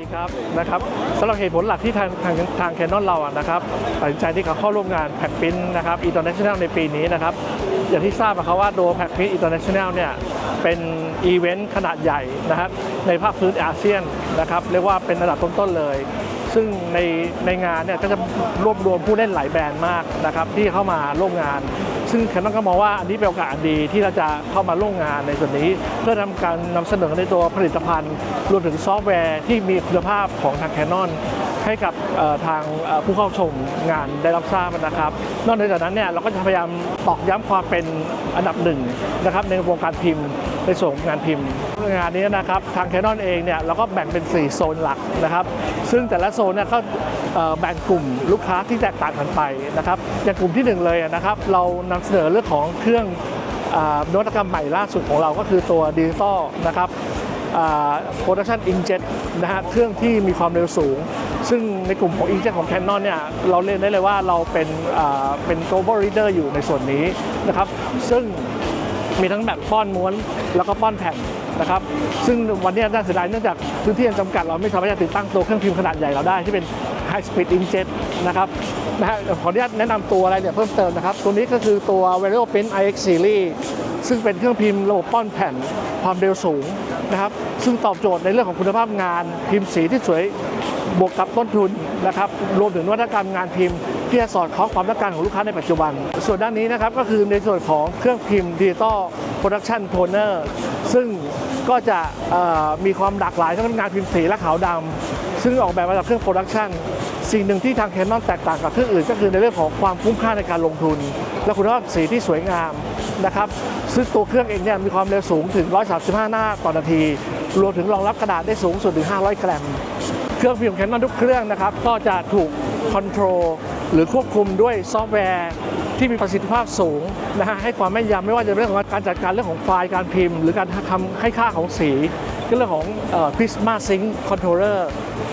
ดีครับนะครับสำหรับเหตุผลหลักที่ทางทางทางแคนนอนเราอะนะครับตัดสินใจที่เขาเข้าร่วมงานแพ็กปิ้นนะครับอินเตอร์เนชั่นแนลในปีนี้นะครับอย่างที่ทราบนะครับว่าโดแพ็กปิ้นอินเตอร์เนชั่นแนลเนี่ยเป็นอีเวนต์ขนาดใหญ่นะครับในภาคพื้นอาเซียนนะครับเรียกว่าเป็นระดับต้นๆเลย ซึ่งในในงานเนี่ยก็จะรวบรวมผู้เล่นหลายแบรนด์มากนะครับที่เข้ามาร่วมงาน ซึ่งแคนนอนก็มองว่าอันนี้เป็นโอกาสดีที่เราจะเข้ามาร่วมงานในส่วนนี้ เพื่อทำการนำเสนอในตัวผลิตภัณฑ์ รวมถึงซอฟต์แวร์ที่มีคุณภาพของทางแคนนอนให้กับทางผู้เข้าชมงานได้รับทราบนะครับ นอกจากนั้นเนี่ยเราก็จะพยายามตอกย้ำความเป็นอันดับหนึ่งนะครับในวงการพิมพ์ในส่วนงานพิมพ์งานนี้นะครับทางแคนนอนเองเนี่ยเราก็แบ่งเป็น 4 โซนหลักนะครับ ซึ่งแต่ละโซนเนี่ยก็เอ่อ แบ่งกลุ่มลูกค้าที่แตกต่างกันไปนะครับอย่างกลุ่มที่หนึ่งเลยนะครับ เรานำเสนอเรื่องของเครื่องนวัตกรรมใหม่ล่าสุดของเราก็คือตัวดิจิตอลนะครับโปรดักชันอิงเจ็ตนะฮะเครื่องที่มีความเร็วสูง ซึ่งในกลุ่มของ Inkjet ของ Canon เนี่ยเราเรียนได้เลยว่าเราเป็นเป็น global leader อยู่ในส่วนนี้นะครับ ซึ่งมีทั้งแบบป้อนม้วนแล้วก็ป้อนแผ่น นะครับซึ่งวันนี้น่าเสียดายเนื่องจากพื้นที่จำกัดเราไม่สามารถจะติดตั้งตัวเครื่องพิมพ์ขนาดใหญ่เราได้ที่เป็น High Speed Inkjet นะครับนะฮะขออนุญาตแนะนำตัวอะไรเนี่ยเพิ่มเติมนะครับ ตัวนี้ก็คือตัว v a r i o Pen iX Series ซึ่งเป็นเครื่องพิมพ์ระบบป้อนแผ่นความเร็วสูงนะครับซึ่งตอบโจทย์ในเรื่องของคุณภาพงาน พิมพ์สีที่สวยบวกกับต้นทุนนะครับรวมถึงนวัตกรรมงานพิมพ์ที่จะสอดคล้องความต้องการของลูกค้าในปัจจุบัน ส่วนด้านนี้นะครับก็คือในส่วนของเครื่องพิมพ์ดิจิตอลโปรดักชันโทนเนอร์ซึ่ง ก็จะมีความหลากหลายทั้งงานพิมพ์สีและขาวดำซึ่งออกแบบมาจากเครื่องโปรดักชันสิ่งหนึ่งที่ทางแคนนอนแตกต่างกับเครื่องอื่น ก็คือในเรื่องของความคุ้มค่าในการลงทุน และคุณภาพสีที่สวยงามนะครับซึ่งตัวเครื่องเองเนี่ยมีความเร็วสูงถึง 135 หน้าต่อนาที รวมถึงรองรับกระดาษได้สูงสุดถึง 500 กรัม เครื่องพิมพ์แคนนอนทุกเครื่องนะครับก็จะถูกคอนโทรล หรือควบคุมด้วยซอฟต์แวร์ที่มีประสิทธิภาพสูงนะฮะให้ความแม่นยำไม่ว่าจะเรื่องของการจัดการเรื่องของไฟล์การพิมพ์ หรือการทำให้ค่าของสีก็เรื่องของ Prisma Sync Controller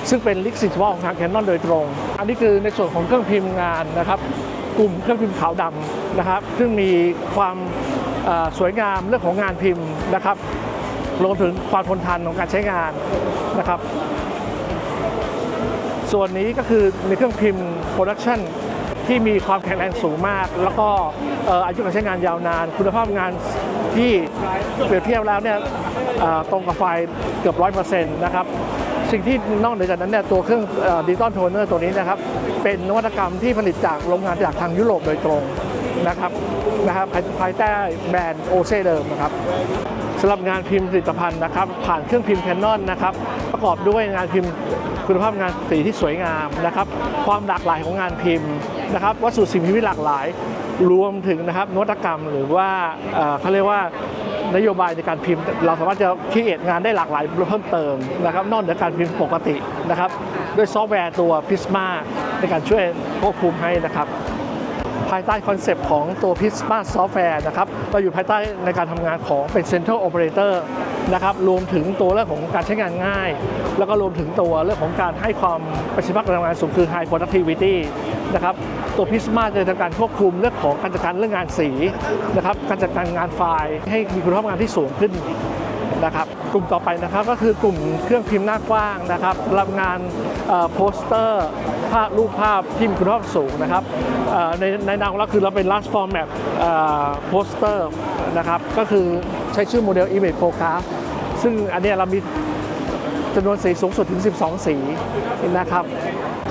ซึ่งเป็นลิขสิทธิ์เฉพาะของทางแคนนอนโดยตรง อันนี้คือในส่วนของเครื่องพิมพ์งานนะครับกลุ่มเครื่องพิมพ์ขาวดำนะครับ ซึ่งมีความสวยงามเรื่องของงานพิมพ์นะครับรวมถึงความทนทานของการใช้งานนะครับ ส่วนนี้ก็คือในเครื่องพิมพ์โปรดักชันที่มีความแข็งแรงสูงมาก แล้วก็ออายุการใช้งานยาวนาน คุณภาพงานที่เปรียบเทียบแล้วเนี่ยตรงกับไฟเกือบร้อยเปอร์เซ็นต์นะครับสิ่งที่นอกเหนือจากนั้นเนี่ยตัวเครื่องดิจิตอลโทนเนอร์ตัวนี้นะครับเป็นนวัตกรรมที่ผลิตจากโรงงานจากทางยุโรปโดยตรงนะครับนะครับภายใต้แบรนด์โอเซเดิมนะครับสำหรับงานพิมพ์ผลิตภัณฑ์นะครับ ผ่านเครื่องพิมพ์แคนนอนนะครับ ประกอบด้วยงานพิมพ์ คุณภาพงานสีที่สวยงามนะครับ ความหลากหลายของงานพิมพ์นะครับวัสดุสิ่งพิมพ์ที่หลากหลาย รวมถึงนะครับนวัตกรรมหรือว่าเขาเรียกว่านโยบายในการพิมพ์ เราสามารถจะคิดเอทงานได้หลากหลายเพิ่มเติมนะครับ นอกเหนือการพิมพ์ปกตินะครับ ด้วยซอฟต์แวร์ตัว Prisma ในการช่วยควบคุมให้นะครับ ภายใต้คอนเซปต์ของตัว Prisma Software นะครับเราอยู่ภายใต้ในการทำงานของเป็น Central Operator นะครับรวมถึงตัวเรื่องของการใช้งานง่าย แล้วก็รวมถึงตัวเรื่องของการให้ความประสิทธิภาพการทำงานสูงคือ High Productivity นะครับตัว Prisma จะทำการควบคุมเรื่องของการจัดการเรื่องงานสีนะครับการจัดการงานไฟล์ให้มีคุณภาพงานที่สูงขึ้น นะครับ กลุ่มต่อไปนะครับก็คือกลุ่มเครื่องพิมพ์หน้ากว้างนะครับรับงานโปสเตอร์ภาพรูปภาพที่มีคุณภาพสูงนะครับในในนามของเราคือเราเป็น large format โปสเตอร์นะครับก็คือใช้ชื่อโมเดล Image Procast ซึ่งอันนี้เรามีจำนวนสีสูงสุดถึง 12 สีนะครับ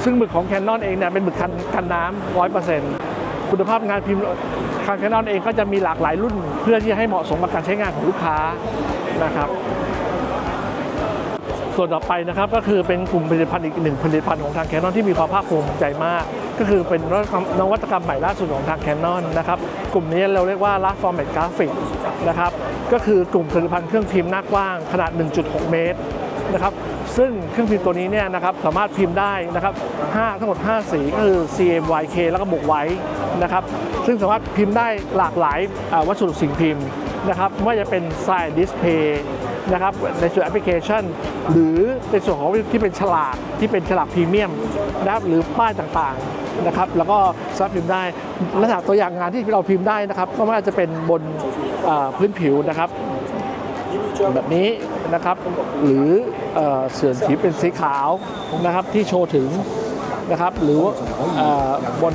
ซึ่งหมึกของ Canon เองเนี่ยเป็นหมึกกันกันน้ำ100%คุณภาพงานพิมพ์ทางแคนนอนเองก็จะมีหลากหลายรุ่น เพื่อที่จะให้เหมาะสมกับการใช้งานของลูกค้า นะครับ ส่วนต่อไปนะครับก็คือเป็นกลุ่มผลิตภัณฑ์อีกหนึ่งผลิตภัณฑ์ของทางแคนนอนที่มีความภาคภูมิใจมาก ก็คือเป็นนวัตกรรมใหม่ล่าสุดของทางแคนนอนนะครับกลุ่มนี้เราเรียกว่า large format graphic นะครับก็คือกลุ่มผลิตภัณฑ์เครื่องพิมพ์หน้ากว้างขนาด 1.6 เมตรนะครับซึ่งเครื่องพิมพ์ตัวนี้เนี่ยนะครับสามารถพิมพ์ได้นะครับ5ทั้งหมด 5 สีก็คือ CMYK แล้วก็บวกไว้นะครับซึ่งสามารถพิมพ์ได้หลากหลายวัสดุสิ่งพิมพ์ นะครับไม่ว่าจะเป็น Side Display นะครับในส่วนแอปพลิเคชัน หรือในส่วนของที่เป็นฉลากที่เป็นฉลากพรีเมียมนะครับหรือป้ายต่างๆนะครับแล้วก็สามารถพิมพ์ได้ลักษณะตัวอย่างงานที่เราพิมพ์ได้นะครับ ก็ไม่ว่าจะเป็นบนพื้นผิวนะครับ แบบนี้นะครับหรือเอ่อเสื่อสีเป็นสีขาวนะครับที่โชว์ถึงนะครับหรืออบน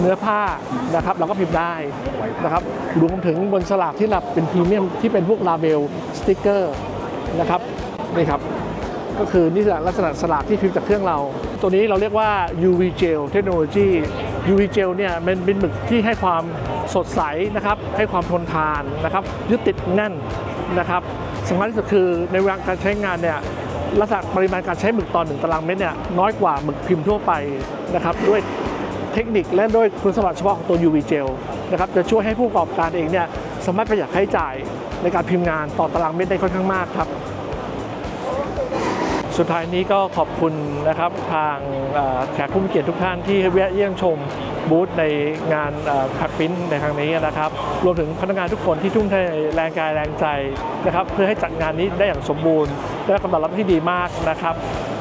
เนื้อผ้านะครับเราก็พิมพ์ได้นะครับรวมถึงบนสลากที่รับเป็นพรีเมียมที่เป็นพวกลาเบลสติกเกอร์นะครับนี่ครับก็คือนี่ลักษณะสลากที่พิมพ์จากเครื่องเรา ตัวนี้เราเรียกว่า UV Gel Technology UV Gel เนี่ยมันเป็นหมึกที่ให้ความสดใสนะครับให้ความทนทานนะครับยึดติดแน่นนะครับสำคัญที่สุดคือในเวลาการใช้งานเนี่ยลักษณะปริมาณการใช้หมึกต่อหนึ่งตารางเมตรเนี่ยน้อยกว่าหมึกพิมพ์ทั่วไปนะครับด้วย เทคนิคและด้วยคุณสมบัติเฉพาะของตัว UV Gel นะครับจะช่วยให้ผู้ประกอบการเองเนี่ยสามารถประหยัดค่าใช้จ่ายในการพิมพ์งานต่อตารางเมตรได้ค่อนข้างมากครับ สุดท้ายนี้ก็ขอบคุณนะครับทางแขกผู้มีเกียรติทุกท่านที่แวะเยี่ยมชมบูธในงานพ็กปิ้นในครั้งนี้นะครับ รวมถึงพนักงานทุกคนที่ทุ่มเทแรงกายแรงใจนะครับ เพื่อให้จัดงานนี้ได้อย่างสมบูรณ์ได้การตอบรับที่ดีมากนะครับ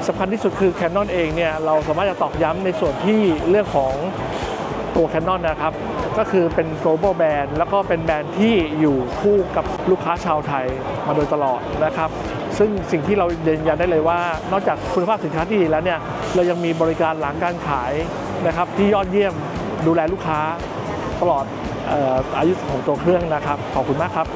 สำคัญที่สุดคือ Canon เองเนี่ยเราสามารถจะตอกย้ำในส่วนที่เรื่องของตัว Canon นะครับ ก็คือเป็น global brand แล้วก็เป็นแบรนด์ที่อยู่คู่กับลูกค้าชาวไทยมาโดยตลอดนะครับ ซึ่งสิ่งที่เรายืนยันได้เลยว่า นอกจากคุณภาพสินค้าที่ดีแล้วเนี่ยเรายังมีบริการหลังการขายนะครับที่ยอดเยี่ยมดูแลลูกค้าตลอดอออายุของตัวเครื่องนะครับ ขอบคุณมากครับ